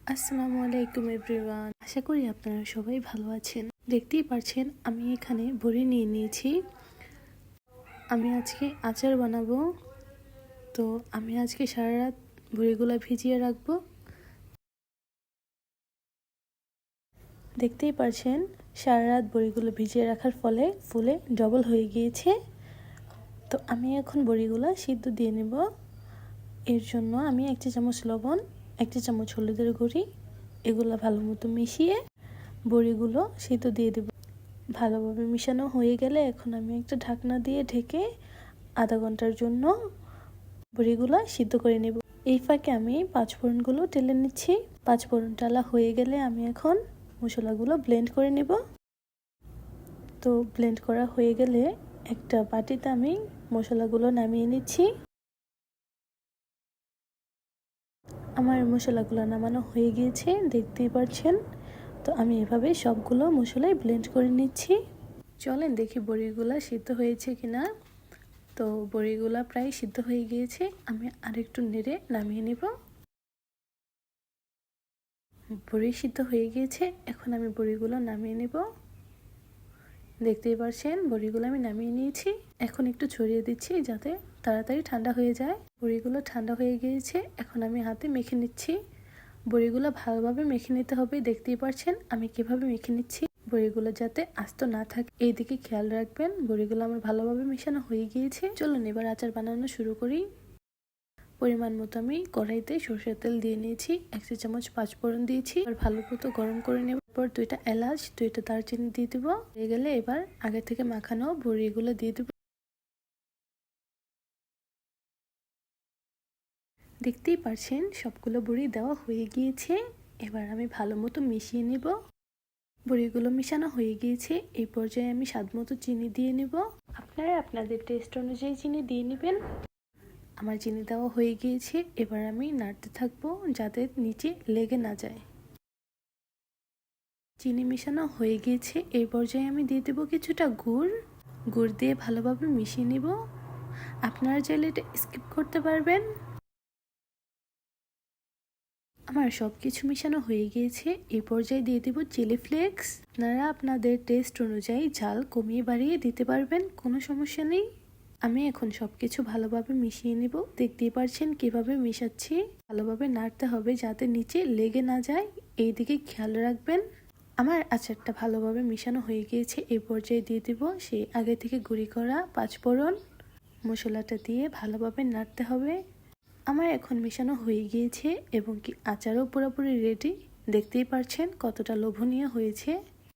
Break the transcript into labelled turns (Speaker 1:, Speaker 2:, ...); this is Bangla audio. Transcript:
Speaker 1: আসসালামু আলাইকুম এভরিওয়ান। আশা করি আপনারা সবাই ভালো আছেন। দেখতেই পারছেন, আমি এখানে বড়ি নিয়ে নিয়েছি। আমি আজকে আচার বানাবো। তো আমি আজকে সারা রাত বড়িগুলো ভিজিয়ে রাখব। দেখতেই পারছেন, সারা রাত বড়িগুলো ভিজিয়ে রাখার ফলে ফুলে ডবল হয়ে গিয়েছে। তো আমি এখন বড়িগুলো সিদ্ধ দিয়ে নেব। এর জন্য আমি এক চা চামচ লবণ, এক চা চামচ হলুদের গুঁড়ি, এগুলো ভালো মতো মিশিয়ে বড়িগুলো সেদ্ধ দিয়ে দেব। ভালোভাবে মিশানো হয়ে গেলে এখন আমি একটা ঢাকনা দিয়ে ঢেকে আধা ঘণ্টার জন্য বড়িগুলো সিদ্ধ করে নেব। এই ফাঁকে আমি পাঁচফোড়নগুলো টেলে নিচ্ছি। পাঁচফোড়ন টালা হয়ে গেলে আমি এখন মশলাগুলো ব্লেন্ড করে নেব। তো ব্লেন্ড করা হয়ে গেলে একটা বাটিতে আমি মশলাগুলো নামিয়ে নিচ্ছি। আমার মশলাগুলো নামানো হয়ে গিয়েছে, দেখতেই পাচ্ছেন তো আমি এভাবে সবগুলো মশলাই ব্লেন্ড করে নিচ্ছি। চলেন দেখি বড়িগুলো সিদ্ধ হয়েছে কিনা। তো বড়িগুলা প্রায় সিদ্ধ হয়ে গিয়েছে, আমি আরেকটু নেড়ে নামিয়ে নেব। বড়ি সিদ্ধ হয়ে গিয়েছে, এখন আমি বড়িগুলো নামিয়ে নেব। দেখতেই পারছেন, বড়িগুলো আমি নামিয়ে নিয়েছি। এখন একটু ছড়িয়ে দিচ্ছি যাতে তাড়াতাড়ি ঠান্ডা হয়ে যায়। বড়িগুলো ঠান্ডা হয়ে গিয়েছে। এখন আমি হাতে মেখে নিচ্ছি। বড়িগুলো ভালোভাবে মেখে নিতে হবে। দেখতেই পারছেন আমি কীভাবে মেখে নিচ্ছি। বড়িগুলো যাতে আস্ত না থাকে। এইদিকে খেয়াল রাখবেন, বড়িগুলো আমার ভালোভাবে মেশানো হয়ে গিয়েছে। চলুন এবার আচার বানানো শুরু করি। পরিমাণ মতো আমি কড়াইতে সরষের তেল দিয়ে নিয়েছি। এক চা চামচ পাঁচফোড়ন দিয়েছি। আর ভালো মতো গরম করে নেব। পর দুইটা এলাচ, দুইটা দারচিনি দিয়ে দেবো। হয়ে গেলে এবার আগে থেকে মাখানো বড়িগুলো দিয়ে দিব। দেখতেই পারছেন, সবগুলো বড়ি দেওয়া হয়ে গিয়েছে। এবার আমি ভালো মতো মিশিয়ে নেব। বড়িগুলো মিশানো হয়ে গিয়েছে। এই পর্যায়ে আমি স্বাদ মতো চিনি দিয়ে নেব। আপনারা আপনাদের টেস্ট অনুযায়ী চিনি দিয়ে নেবেন। আমার চিনি দেওয়া হয়ে গিয়েছে। এবার আমি নাড়তে থাকব যাতে নিচে লেগে না যায়। চিনি মিশানো হয়ে গিয়েছে। এই পর্যায়ে আমি দিয়ে দেবো কিছুটা গুড়। গুড় দিয়ে ভালোভাবে মিশিয়ে নেব। আপনারা চাইলে এটা স্কিপ করতে পারবেন। আমার সব কিছু মিশানো হয়ে গিয়েছে। এই পর্যায়ে দিয়ে দেবো চিলি ফ্লেক্স। আপনারা আপনাদের টেস্ট অনুযায়ী ঝাল কমিয়ে বাড়িয়ে দিতে পারবেন, কোনো সমস্যা নেই। আমি এখন সব কিছু ভালোভাবে মিশিয়ে নিব। দেখতেই পারছেন কীভাবে মিশাচ্ছি। ভালোভাবে নাড়তে হবে যাতে নিচে লেগে না যায়। এই দিকে খেয়াল রাখবেন। আমার আচারটা ভালোভাবে মিশানো হয়ে গিয়েছে। এই পর্যায়ে দিয়ে দিব সেই আগে থেকে গুঁড়ি করা পাঁচফোড়ন। মশলাটা দিয়ে ভালোভাবে নাড়তে হবে। আমার এখন মেশানো হয়ে গিয়েছে এবং কি আচারও পুরোপুরি রেডি দেখতেই পারছেন কতটা লোভনীয় হয়েছে।